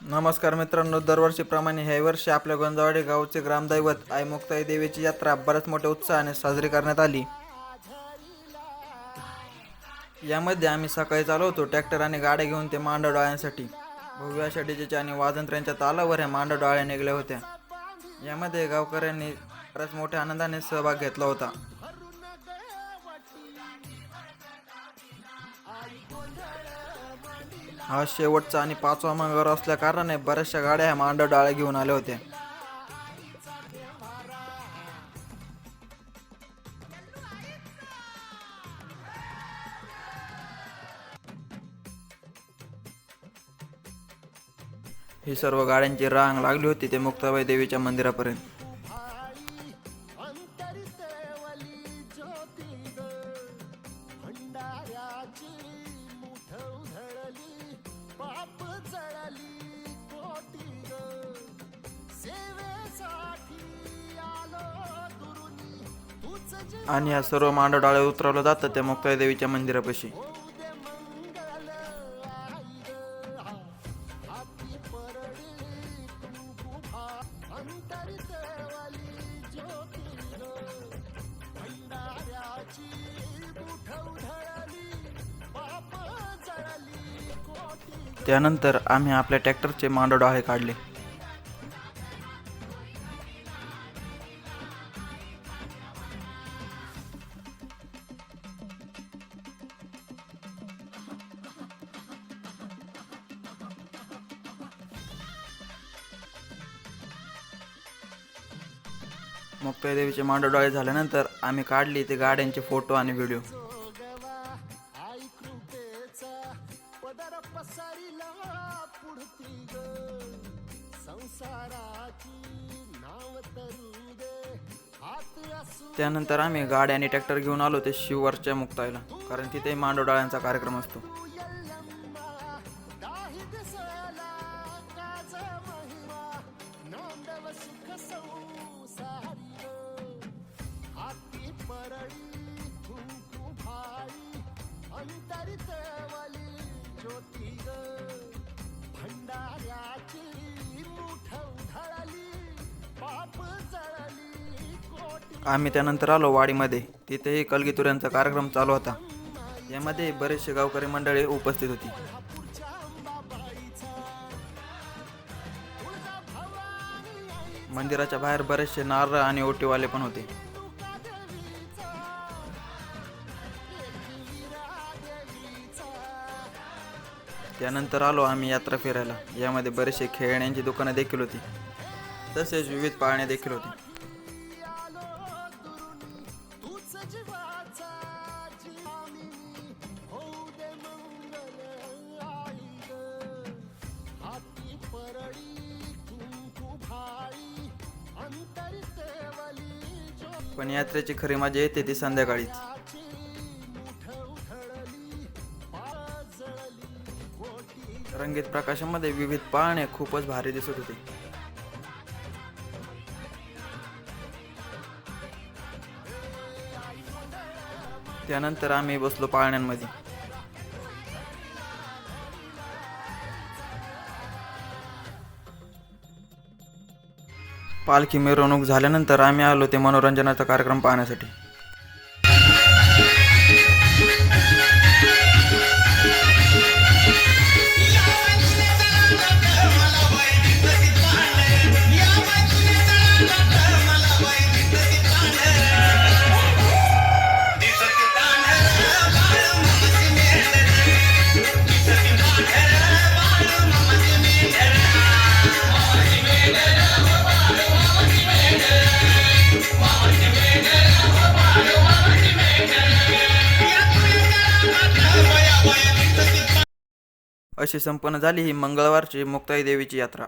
नमस्कार मित्रांनो दरवर्षीप्रमाणे ह्या वर्षी आपल्या गोंदवाडी गावचे ग्रामदैवत आई मुक्ताई देवीची यात्रा बऱ्याच मोठ्या उत्साहाने साजरी करण्यात आली. यामध्ये आम्ही सकाळी चालवतो ट्रॅक्टर आणि गाड्या घेऊन ते मांडव डोळ्यांसाठी. भव्य अशा डीजेच्या आणि वाजंत्र्यांच्या तालावर ह्या मांडव डोळ्या निघल्या होत्या. यामध्ये गावकऱ्यांनी बऱ्याच मोठ्या आनंदाने सहभाग घेतला होता. हा शेवटचा आणि पाचवा मंगळवार असल्या कारणाने बऱ्याचशा गाड्या ह्या मांडव डाळ्या घेऊन आल्या होत्या ही सर्व गाड्यांची रांग लागली होती ते मुक्ताबाई देवीच्या मंदिरापर्यंत. आणि या सर्व मांडव डाळे उतरवलं जातं त्या मुक्ताई देवीच्या मंदिरापाशी. त्यानंतर आम्ही आपल्या ट्रॅक्टरचे मांडव डाळे काढले. मुक्ताई देवीचे मांडव डोळे झाल्यानंतर आम्ही काढली ते गाड्यांचे फोटो आणि व्हिडिओ. त्यानंतर आम्ही गाडी आणि ट्रॅक्टर घेऊन आलो ते शिववरच्या मुक्ताईला कारण तिथे मांडव डाळ्यांचा कार्यक्रम असतो. आम्ही त्यानंतर आलो वाडीमध्ये. तिथेही कलगीतुऱ्यांचा कार्यक्रम चालू होता. यामध्ये बरेचसे गावकरी मंडळी उपस्थित होती. मंदिराच्या बाहेर बरेचसे नारळ आणि ओटीवाले पण होते. त्यानंतर आलो आम्ही यात्रा फिरायला. यामध्ये बरेचसे खेळण्यांची दुकानं देखील होती. तसेच विविध पाळणे देखील होते. पण यात्रेची खरी मजा येते ती संध्याकाळीच. रंगीत प्रकाशामध्ये विविध पाळणे खूपच भारी दिसत होते. त्यानंतर आम्ही बसलो पाळण्यांमध्ये. पालखी मिरवणूक झाल्यानंतर आम्ही आलो ते मनोरंजनाचा कार्यक्रम पाहण्यासाठी. अशी संपन्न झाली ही मंगळवारची मुक्ताई देवीची यात्रा.